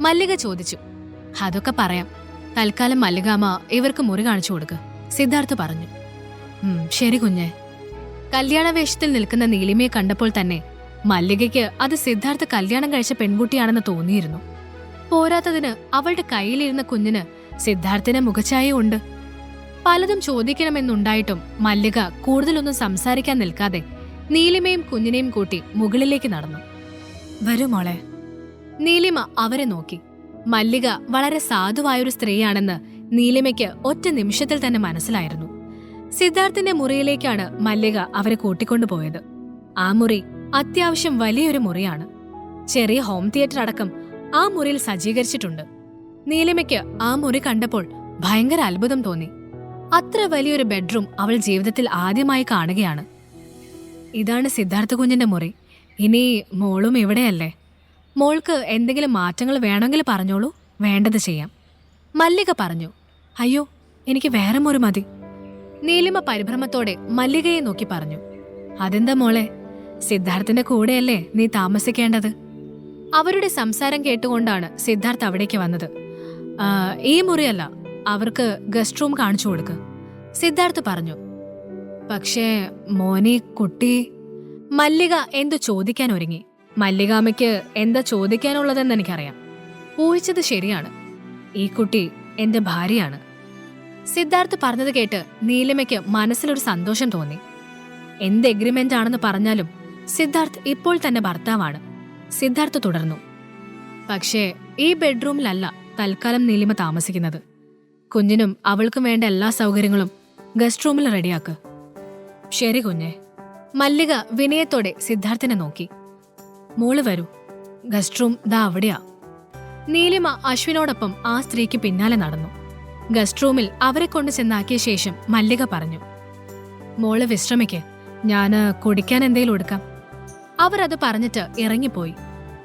മല്ലിക ചോദിച്ചു. അതൊക്കെ പറയാം. തൽക്കാലം മല്ലികാമ ഇവർക്ക് മുറി കാണിച്ചു കൊടുക്ക് സിദ്ധാർത്ഥ് പറഞ്ഞു. "ഉം, ശരി കുഞ്ഞെ. കല്യാണവേഷത്തിൽ നിൽക്കുന്ന നീലിമയെ കണ്ടപ്പോൾ തന്നെ മല്ലികയ്ക്ക് അത് സിദ്ധാർത്ഥ് കല്യാണം കഴിച്ച പെൺകുട്ടിയാണെന്ന് തോന്നിയിരുന്നു. പോരാത്തതിന് അവളുടെ കയ്യിലിരുന്ന കുഞ്ഞിന് സിദ്ധാർത്ഥിന് മുഖഛായ ഉണ്ട്. പലതും ചോദിക്കണമെന്നുണ്ടായിട്ടും മല്ലിക കൂടുതലൊന്നും സംസാരിക്കാൻ നിൽക്കാതെ നീലിമയും കുഞ്ഞിനെയും കൂട്ടി മുകളിലേക്ക് നടന്നു. വരൂ മോളെ നീലിമ അവരെ നോക്കി. മല്ലിക വളരെ സാധുവായൊരു സ്ത്രീയാണെന്ന് നീലിമയ്ക്ക് ഒറ്റ നിമിഷത്തിൽ തന്നെ മനസ്സിലായിരുന്നു. സിദ്ധാർത്ഥിന്റെ മുറിയിലേക്കാണ് മല്ലിക അവരെ കൂട്ടിക്കൊണ്ടുപോയത് ആ മുറി അത്യാവശ്യം വലിയൊരു മുറിയാണ്. ചെറിയ ഹോം തിയേറ്റർ അടക്കം ആ മുറിയിൽ സജ്ജീകരിച്ചിട്ടുണ്ട്. നീലിമയ്ക്ക് ആ മുറി കണ്ടപ്പോൾ ഭയങ്കര അത്ഭുതം തോന്നി. അത്ര വലിയൊരു ബെഡ്റൂം അവൾ ജീവിതത്തിൽ ആദ്യമായി കാണുകയാണ്. ഇതാണ് സിദ്ധാർത്ഥ കുഞ്ഞിന്റെ മുറി. ഇനി മോളും ഇവിടെയല്ലേ? മോൾക്ക് എന്തെങ്കിലും മാറ്റങ്ങൾ വേണമെങ്കിൽ പറഞ്ഞോളൂ. വേണ്ടത് ചെയ്യാം. മല്ലിക പറഞ്ഞു അയ്യോ എനിക്ക് വേറെ ഒരു മതി. നീലിമ പരിഭ്രമത്തോടെ മല്ലികയെ നോക്കി പറഞ്ഞു അതെന്താ മോളെ? സിദ്ധാർത്ഥിന്റെ കൂടെയല്ലേ നീ താമസിക്കേണ്ടത്? അവരുടെ സംസാരം കേട്ടുകൊണ്ടാണ് സിദ്ധാർത്ഥ് അവിടേക്ക് വന്നത്. ഈ മുറിയല്ല അവർക്ക് ഗസ്റ്റ് റൂം കാണിച്ചു കൊടുക്ക്. സിദ്ധാർത്ഥ് പറഞ്ഞു പക്ഷേ മോനെ കുട്ടി മല്ലിക എന്തു ചോദിക്കാൻ ഒരുങ്ങി. മല്ലികാമ്മയ്ക്ക് എന്താ ചോദിക്കാനുള്ളതെന്ന് എനിക്കറിയാം. ഊഹിച്ചത് ശരിയാണ്. ഈ കുട്ടി എന്റെ ഭാര്യയാണ്. സിദ്ധാർത്ഥ് പറഞ്ഞത് കേട്ട് നീലിമയ്ക്ക് മനസ്സിലൊരു സന്തോഷം തോന്നി. എന്ത് എഗ്രിമെന്റ് ആണെന്ന് പറഞ്ഞാലും സിദ്ധാർത്ഥ് ഇപ്പോൾ തന്നെ ഭർത്താവാണ്. സിദ്ധാർത്ഥ് തുടർന്നു. പക്ഷേ ഈ ബെഡ്റൂമിലല്ല തൽക്കാലം നീലിമ താമസിക്കുന്നത്. കുഞ്ഞിനും അവൾക്കും വേണ്ട എല്ലാ സൗകര്യങ്ങളും ഗസ്റ്റ് റൂമിൽ റെഡിയാക്ക്. ശരി കുഞ്ഞെ. മല്ലിക വിനയത്തോടെ സിദ്ധാർത്ഥിനെ നോക്കി. മോൾ വരൂ. ഗസ്റ്റ് റൂം ദാ അവിടെയാ. നീലിമ അശ്വിനോടൊപ്പം ആ സ്ത്രീക്ക് പിന്നാലെ നടന്നു. ഗസ്റ്റ് റൂമിൽ അവരെ കൊണ്ട് ചെന്നാക്കിയ ശേഷം മല്ലിക പറഞ്ഞു. മോൾ വിശ്രമിക്ക്. ഞാൻ കുടിക്കാൻ എന്തേലും എടുക്കാം. അവർ അത് പറഞ്ഞിട്ട് ഇറങ്ങിപ്പോയി.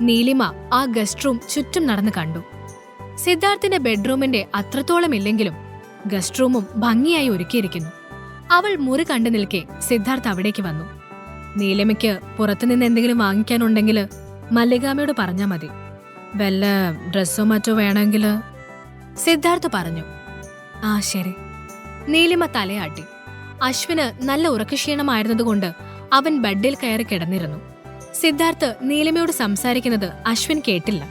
നീലിമ ആ ഗസ്റ്റ് റൂം ചുറ്റും നടന്ന് കണ്ടു. സിദ്ധാർത്ഥിന്റെ ബെഡ്റൂമിന്റെ അത്രത്തോളം ഇല്ലെങ്കിലും ഗസ്റ്റ് റൂമും ഭംഗിയായി ഒരുക്കിയിരിക്കുന്നു. അവൾ മുറി കണ്ടു നിൽക്കെ സിദ്ധാർത്ഥ് അവിടേക്ക് വന്നു. നീലിമയ്ക്ക് പുറത്തുനിന്ന് എന്തെങ്കിലും വാങ്ങിക്കാനുണ്ടെങ്കിൽ മല്ലികാമയോട് പറഞ്ഞാൽ മതി. വല്ല ഡ്രസ്സോ മറ്റോ വേണമെങ്കിൽ സിദ്ധാർത്ഥ് പറഞ്ഞു. ആ ശരി. നീലിമ തലയാട്ടി. അശ്വിന് നല്ല ഉറക്കക്ഷീണമായിരുന്നതുകൊണ്ട് അവൻ ബെഡിൽ കയറി കിടന്നിരുന്നു. സിദ്ധാർത്ഥ് നീലിമയോട് സംസാരിക്കുന്നത് അശ്വിൻ കേട്ടില്ല.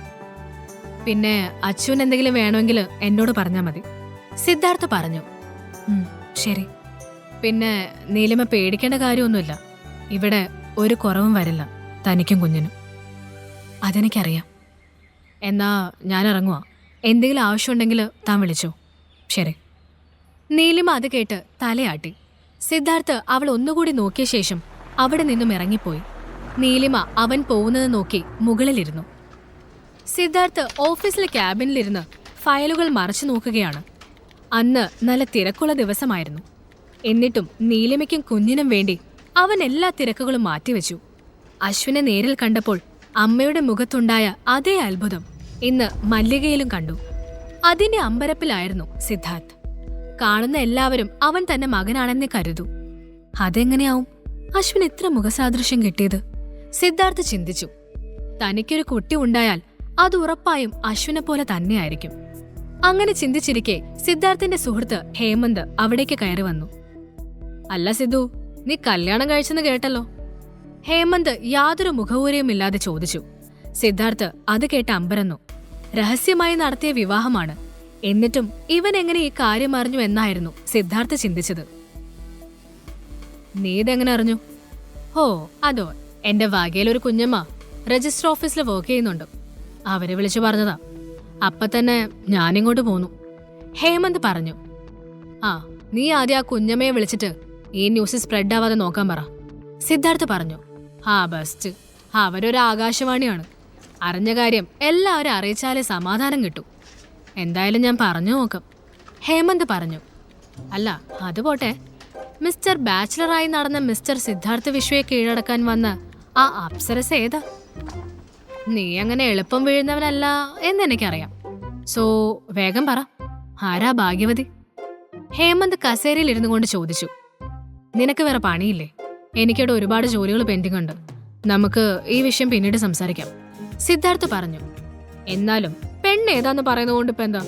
പിന്നെ അച്ഛൻ എന്തെങ്കിലും വേണമെങ്കിൽ എന്നോട് പറഞ്ഞാൽ മതി. സിദ്ധാർത്ഥ് പറഞ്ഞു. "ഉം, ശരി. പിന്നെ നീലിമ പേടിക്കേണ്ട കാര്യമൊന്നുമില്ല. ഇവിടെ ഒരു കുറവും വരില്ല തനിക്കും കുഞ്ഞിനും. അതെനിക്കറിയാം. എന്നാ ഞാൻ ഇറങ്ങുക എന്തെങ്കിലും ആവശ്യമുണ്ടെങ്കിൽ താൻ വിളിച്ചോ. ശരി. നീലിമ അത് കേട്ട് തലയാട്ടി. സിദ്ധാർത്ഥ് അവൾ ഒന്നുകൂടി നോക്കിയ ശേഷം അവിടെ നിന്നും ഇറങ്ങിപ്പോയി. നീലിമ അവൻ പോകുന്നത് നോക്കി മുകളിലിരുന്നു. സിദ്ധാർത്ഥ് ഓഫീസിലെ ക്യാബിനിലിരുന്ന് ഫയലുകൾ മറച്ചു നോക്കുകയാണ്. അന്ന് നല്ല തിരക്കുള്ള ദിവസമായിരുന്നു. എന്നിട്ടും നീലിമയ്ക്കും കുഞ്ഞിനും വേണ്ടി അവൻ എല്ലാ തിരക്കുകളും മാറ്റിവെച്ചു. അശ്വിനെ നേരിൽ കണ്ടപ്പോൾ അമ്മയുടെ മുഖത്തുണ്ടായ അതേ അത്ഭുതം ഇന്ന് മല്ലികയിലും കണ്ടു. അതിന്റെ അമ്പരപ്പിലായിരുന്നു സിദ്ധാർത്ഥ്. കാണുന്ന എല്ലാവരും അവൻ തന്റെ മകനാണെന്ന് കരുതു. അതെങ്ങനെയാവും? അശ്വിൻ ഇത്ര മുഖസാദൃശ്യം കിട്ടിയത്? സിദ്ധാർത്ഥ് ചിന്തിച്ചു. തനിക്കൊരു കുട്ടി ഉണ്ടായാൽ അത് ഉറപ്പായും അശ്വിനെ പോലെ തന്നെയായിരിക്കും. അങ്ങനെ ചിന്തിച്ചിരിക്കെ സിദ്ധാർത്ഥിന്റെ സുഹൃത്ത് ഹേമന്ത് അവിടേക്ക് കയറി വന്നു. അല്ല സിദ്ധു നീ കല്യാണം കഴിച്ചെന്ന് കേട്ടല്ലോ. ഹേമന്ത് യാതൊരു മുഖവൂരയും ഇല്ലാതെ ചോദിച്ചു. സിദ്ധാർത്ഥ് അത് കേട്ട് അമ്പരന്നു. രഹസ്യമായി നടത്തിയ വിവാഹമാണ്. എന്നിട്ടും ഇവൻ എങ്ങനെ ഈ കാര്യം അറിഞ്ഞു എന്നായിരുന്നു സിദ്ധാർത്ഥ് ചിന്തിച്ചത്. നീ ഇതെങ്ങനെ അറിഞ്ഞു? ഹോ അതോ എന്റെ വകയിലൊരു കുഞ്ഞമ്മ രജിസ്റ്റർ ഓഫീസിൽ വർക്ക് ചെയ്യുന്നുണ്ട്. അവരെ വിളിച്ചു പറഞ്ഞതാ. അപ്പൊ തന്നെ ഞാനിങ്ങോട്ട് പോന്നു. ഹേമന്ത് പറഞ്ഞു. ആ നീ ആദ്യം ആ കുഞ്ഞമ്മയെ വിളിച്ചിട്ട് ഈ ന്യൂസ് സ്പ്രെഡ് ആവാതെ നോക്കാൻ പറ. സിദ്ധാർത്ഥ് പറഞ്ഞു ആ ബസ്റ്റ് അവരൊരു ആകാശവാണിയാണ്. അറിഞ്ഞ കാര്യം എല്ലാവരും അറിയിച്ചാലേ സമാധാനം കിട്ടൂ. എന്തായാലും ഞാൻ പറഞ്ഞു നോക്കാം. ഹേമന്ത് പറഞ്ഞു അല്ല അത് പോട്ടെ. മിസ്റ്റർ ബാച്ചിലറായി നടന്ന മിസ്റ്റർ സിദ്ധാർത്ഥ വിശ്വയെ കീഴടക്കാൻ വന്ന ആ അപ്സരസ് ഏതാ? നീ അങ്ങനെ എളുപ്പം വീഴുന്നവനല്ല എന്ന് എന്നെനിക്കറിയാം സോ വേഗം പറ. ആരാ ഭാഗ്യവതി? ഹേമന്ത് കസേരയിൽ ഇരുന്നു കൊണ്ട് ചോദിച്ചു നിനക്ക് വേറെ പണിയില്ലേ? എനിക്കവിടെ ഒരുപാട് ജോലികൾ പെൻഡിംഗ് ഉണ്ട്. നമുക്ക് ഈ വിഷയം പിന്നീട് സംസാരിക്കാം. സിദ്ധാർത്ഥ് പറഞ്ഞു എന്നാലും പെണ്ണ് ഏതാന്ന് പറയുന്നതുകൊണ്ട് ഇപ്പൊ എന്താ?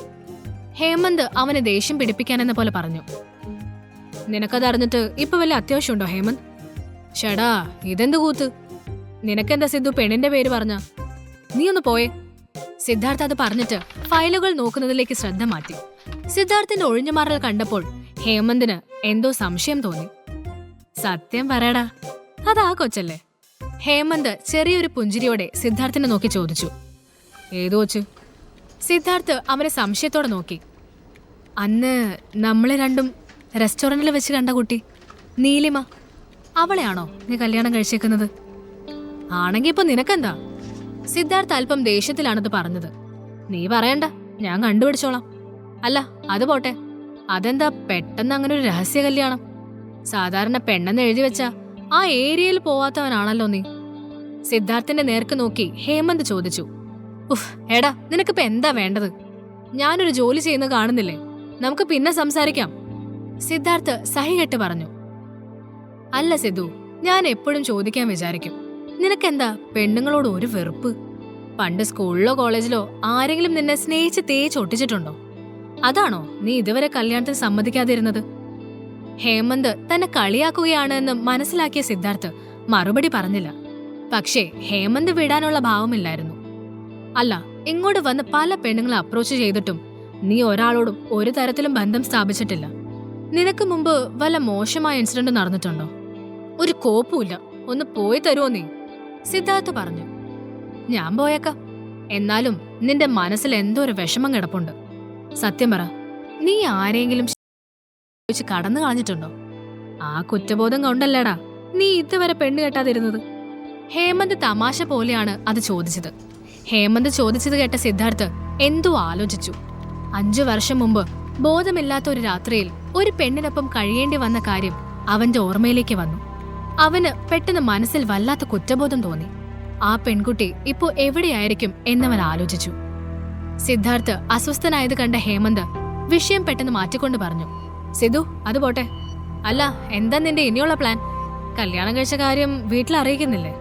ഹേമന്ത് അവനെ ദേഷ്യം പിടിപ്പിക്കാനെന്ന പോലെ പറഞ്ഞു നിനക്കത് അറിഞ്ഞിട്ട് ഇപ്പൊ വല്ല അത്യാവശ്യമുണ്ടോ ഹേമന്ത്? ഷടാ ഇതെന്ത് കൂത്ത്? നിനക്കെന്താ സിദ്ധു പെണ്ണിന്റെ പേര് പറഞ്ഞ? നീ ഒന്ന് പോയേ. സിദ്ധാർത്ഥ അത് പറഞ്ഞിട്ട് ഫയലുകൾ നോക്കുന്നതിലേക്ക് ശ്രദ്ധ മാറ്റി. സിദ്ധാർത്ഥിന്റെ ഒഴിഞ്ഞുമാറൽ കണ്ടപ്പോൾ ഹേമന്തിന് എന്തോ സംശയം തോന്നി. സത്യം പറയടാ. അതാ കൊച്ചല്ലേ. ഹേമന്ത് ചെറിയൊരു പുഞ്ചിരിയോടെ സിദ്ധാർത്ഥിനെ നോക്കി ചോദിച്ചു. ഏതു കൊച്ച്? സിദ്ധാർത്ഥ് അവനെ സംശയത്തോടെ നോക്കി. അന്ന് നമ്മളെ രണ്ടും റെസ്റ്റോറന്റിൽ വെച്ച് കണ്ട കുട്ടി നീലിമ. അവളെയാണോ നീ കല്യാണം കഴിച്ചേക്കുന്നത്? ആണെങ്കി ഇപ്പൊ നിനക്കെന്താ? സിദ്ധാർത്ഥ് അല്പം ദേഷ്യത്തിലാണത് പറഞ്ഞത്. നീ പറയണ്ട ഞാൻ കണ്ടുപിടിച്ചോളാം. അല്ല അത് പോട്ടെ. അതെന്താ പെട്ടെന്ന് അങ്ങനെ ഒരു രഹസ്യ കല്യാണം? സാധാരണ പെണ്ണെന്ന് എഴുതി വെച്ച ആ ഏരിയയിൽ പോവാത്തവനാണല്ലോ നീ. സിദ്ധാർത്ഥിന്റെ നേർക്ക് നോക്കി ഹേമന്ത് ചോദിച്ചു. ഉഫ് എടാ നിനക്കിപ്പോ എന്താ വേണ്ടത്? ഞാനൊരു ജോലി ചെയ്യുന്ന കാണുന്നില്ലേ? നമുക്ക് പിന്നെ സംസാരിക്കാം. സിദ്ധാർത്ഥ് സഹികെട്ട് പറഞ്ഞു. അല്ല സിദ്ധു ഞാൻ എപ്പോഴും ചോദിക്കാൻ വിചാരിക്കും. നിനക്കെന്താ പെണ്ണുങ്ങളോട് ഒരു വെറുപ്പ്? പണ്ട് സ്കൂളിലോ കോളേജിലോ ആരെങ്കിലും നിന്നെ സ്നേഹിച്ച് തേച്ച് ഒട്ടിച്ചിട്ടുണ്ടോ? അതാണോ നീ ഇതുവരെ കല്യാണത്തിന് സമ്മതിക്കാതിരുന്നത്? ഹേമന്ത് തന്നെ കളിയാക്കുകയാണെന്ന് മനസ്സിലാക്കിയ സിദ്ധാർത്ഥ് മറുപടി പറഞ്ഞില്ല. പക്ഷേ ഹേമന്ത് വിടാനുള്ള ഭാവമില്ലായിരുന്നു. അല്ല ഇങ്ങോട്ട് വന്ന് പല പെണ്ണുങ്ങളെ അപ്രോച്ച് ചെയ്തിട്ടും നീ ഒരാളോടും ഒരു തരത്തിലും ബന്ധം സ്ഥാപിച്ചിട്ടില്ല. നിനക്ക് മുമ്പ് വല്ല മോശമായ ഇൻസിഡന്റ് നടന്നിട്ടുണ്ടോ? ഒരു കോപ്പുമില്ല. ഒന്ന് പോയി തരുമോ നീ? സിദ്ധാർത്ഥ് പറഞ്ഞു. ഞാൻ പോയേക്കാം. എന്നാലും നിന്റെ മനസ്സിൽ എന്തോ ഒരു വിഷമം കിടപ്പുണ്ട്. സത്യം പറ നീ ആരെങ്കിലും വെച്ച് കടന്നു കളഞ്ഞിട്ടുണ്ടോ? ആ കുറ്റബോധം കൊണ്ടല്ലേടാ. നീ ഇതുവരെ പെണ്ണ് കെട്ടാതിരുന്നത്. ഹേമന്ത് തമാശ പോലെയാണ് അത് ചോദിച്ചത്. ഹേമന്ത് ചോദിച്ചത് കേട്ട സിദ്ധാർത്ഥ് എന്തോ ആലോചിച്ചു. അഞ്ചു വർഷം മുമ്പ് ബോധമില്ലാത്ത ഒരു രാത്രിയിൽ ഒരു പെണ്ണിനൊപ്പം കഴിയേണ്ടി വന്ന കാര്യം അവന്റെ ഓർമ്മയിലേക്ക് വന്നു. അവന് പെട്ടെന്ന് മനസ്സിൽ വല്ലാത്ത കുറ്റബോധം തോന്നി. ആ പെൺകുട്ടി ഇപ്പോ എവിടെയായിരിക്കും എന്നവൻ ആലോചിച്ചു. സിദ്ധാർത്ഥ് അസ്വസ്ഥനായത് കണ്ട ഹേമന്ത് വിഷയം പെട്ടെന്ന് മാറ്റിക്കൊണ്ട് പറഞ്ഞു. സിധു അത് പോട്ടെ. അല്ല എന്താ നിന്റെ ഇനിയുള്ള പ്ലാൻ കല്യാണം കഴിച്ച കാര്യം വീട്ടിൽ അറിയിക്കുന്നില്ലേ?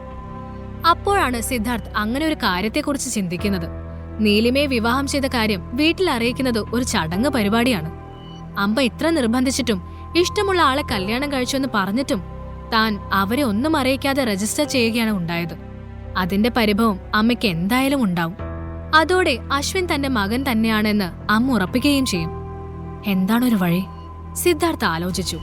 അപ്പോഴാണ് സിദ്ധാർത്ഥ് അങ്ങനെ ഒരു കാര്യത്തെക്കുറിച്ച് ചിന്തിക്കുന്നത്. നീലിമയെ വിവാഹം ചെയ്ത കാര്യം വീട്ടിൽ അറിയിക്കുന്നത് ഒരു ചടങ്ങ് പരിപാടിയാണ്. അമ്പ ഇത്ര നിർബന്ധിച്ചിട്ടും ഇഷ്ടമുള്ള ആളെ കല്യാണം കഴിച്ചുവെന്ന് പറഞ്ഞിട്ടും താൻ അവരെ ഒന്നും അറിയിക്കാതെ രജിസ്റ്റർ ചെയ്യുകയാണ് ഉണ്ടായത്. അതിന്റെ പരിഭവം അമ്മയ്ക്ക് എന്തായാലും ഉണ്ടാവും. അതോടെ അശ്വിൻ തന്റെ മകൻ തന്നെയാണെന്ന് അമ്മ ഉറപ്പിക്കുകയും ചെയ്യും. എന്താണൊരു വഴി? സിദ്ധാർത്ഥ ആലോചിച്ചു